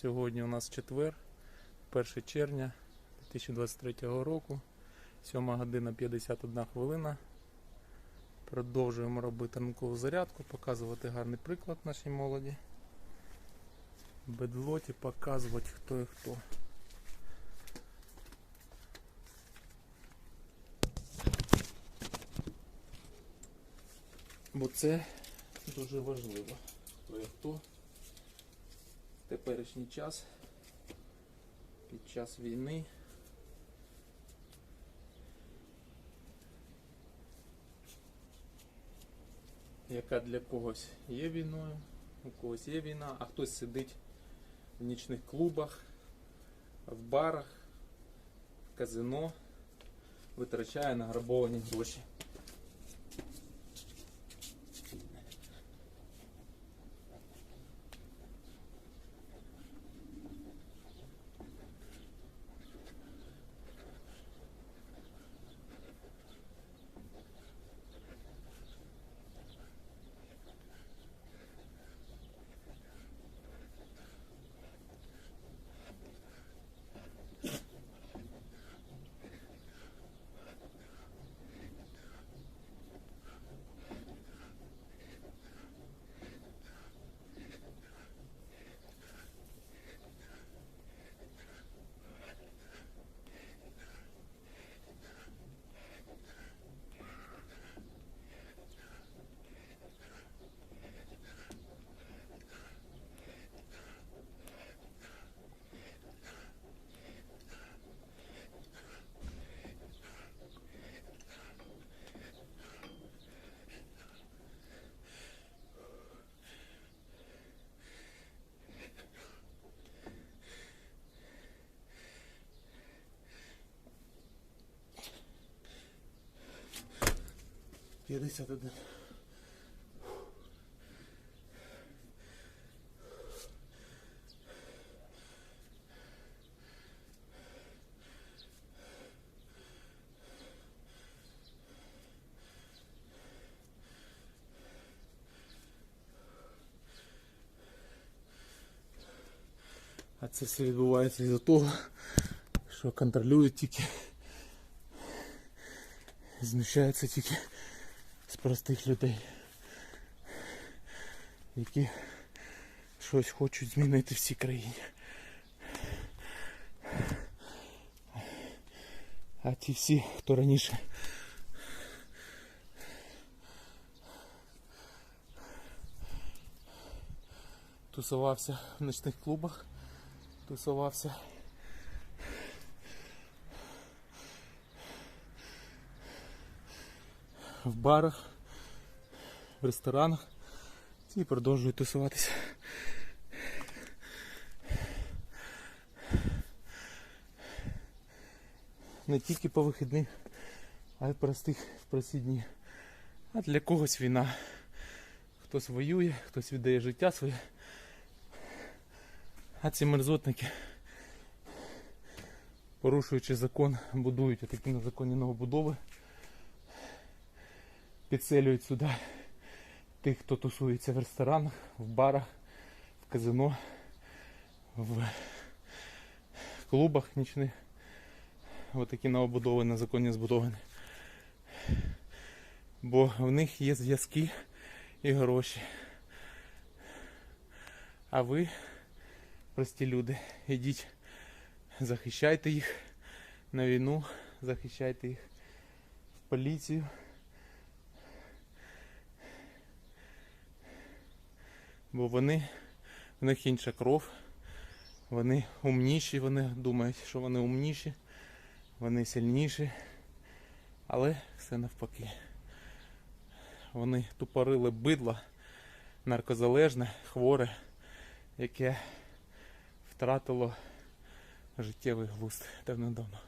Сьогодні у нас четвер, 1 червня 2023 року, 7 година 51 хвилина. Продовжуємо робити ранкову зарядку, показувати гарний приклад нашій молоді. Бедлоті показувати хто і хто. Бо це дуже важливо. Хто і хто теперішній час під час війни. Яка для когось є війною, у когось є війна, а хтось сидить в нічних клубах, в барах, в казино, витрачає награбовані гроші. П'ятдесят один. А це все відбувається із-за того, що контролюють тільки, знущаються тільки з простих людей, які щось хочуть змінити в цій країні. А ті всі, хто раніше тусувався в ночних клубах, тусувався в барах, в ресторанах і продовжують тусуватися. Не тільки по вихідних, а й простих в прості дні. А для когось війна. Хтось воює, хтось віддає життя своє. А ці мерзотники, порушуючи закон, будують такі незаконні новобудови підселюють сюди тих, хто тусується в ресторанах, в барах, в казино, в клубах нічних. Ось такі новобудови незаконні збудовані. Бо в них є зв'язки і гроші. А ви, прості люди, ідіть, захищайте їх на війну, захищайте їх в поліцію. Бо вони, в них інша кров, вони умніші, вони думають, що вони умніші, вони сильніші, але все навпаки. Вони тупорили бидло наркозалежне, хворе, яке втратило життєвий глузд давно-давно.